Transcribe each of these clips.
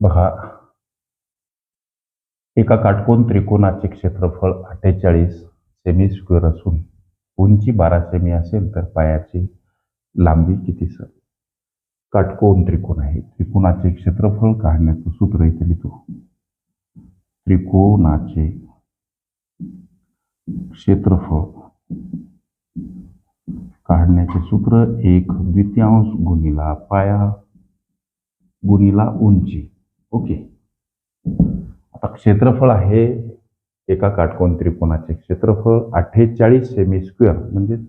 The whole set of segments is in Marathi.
बघा. एका काटकोन त्रिकोणाचे क्षेत्रफळ अठ्ठेचाळीस सेमी स्क्वेअर असून उंची बारा सेमी असेल तर पायाची लांबी किती सर काटकोन त्रिकोण आहे. त्रिकोणाचे क्षेत्रफळ काढण्याचं सूत्र इथे लिहितो. त्रिकोणाचे क्षेत्रफळ काढण्याचे सूत्र एक द्वितीयांश गुणिला पाया गुणिला उंची. ओके. आता क्षेत्रफळ आहे एका काटकोन त्रिकोणाचे क्षेत्रफळ अठ्ठेचाळीस सेमी स्क्वेअर म्हणजेच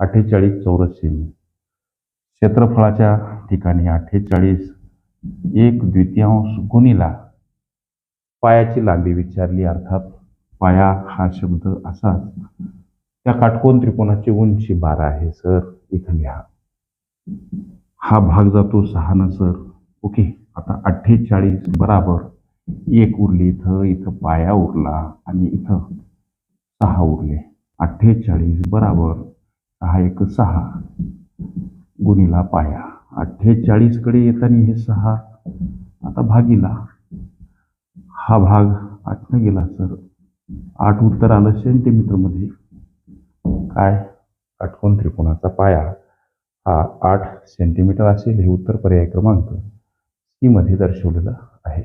अठ्ठेचाळीस चौरस सेमी क्षेत्रफळाच्या ठिकाणी अठ्ठेचाळीस एक द्वितीयांश गुणीला पायाची लांबी विचारली अर्थात पाया हा शब्द असा त्या काटकोन त्रिकोणाची उंची बारा आहे सर. इथं लिहा. हा भाग जातो सहा ना सर. ओके. आता अठ्ठेचाळीस बराबर. एक उरली इथं इथं पाया उरला आणि इथं सहा उरले. अठ्ठेचाळीस बराबर सहा एक सहा गुणीला पाया. अठ्ठेचाळीसकडे येताना हे सहा. आता भागीला. हा भाग आठनं गेला सर. आठ उत्तर आलं सेंटीमीटरमध्ये काय? काटकोन त्रिकोणाचा पाया. हा आठ सेंटीमीटर असेल हे उत्तर पर्याय क्रमांक. मध्ये दर्शवलेलं आहे.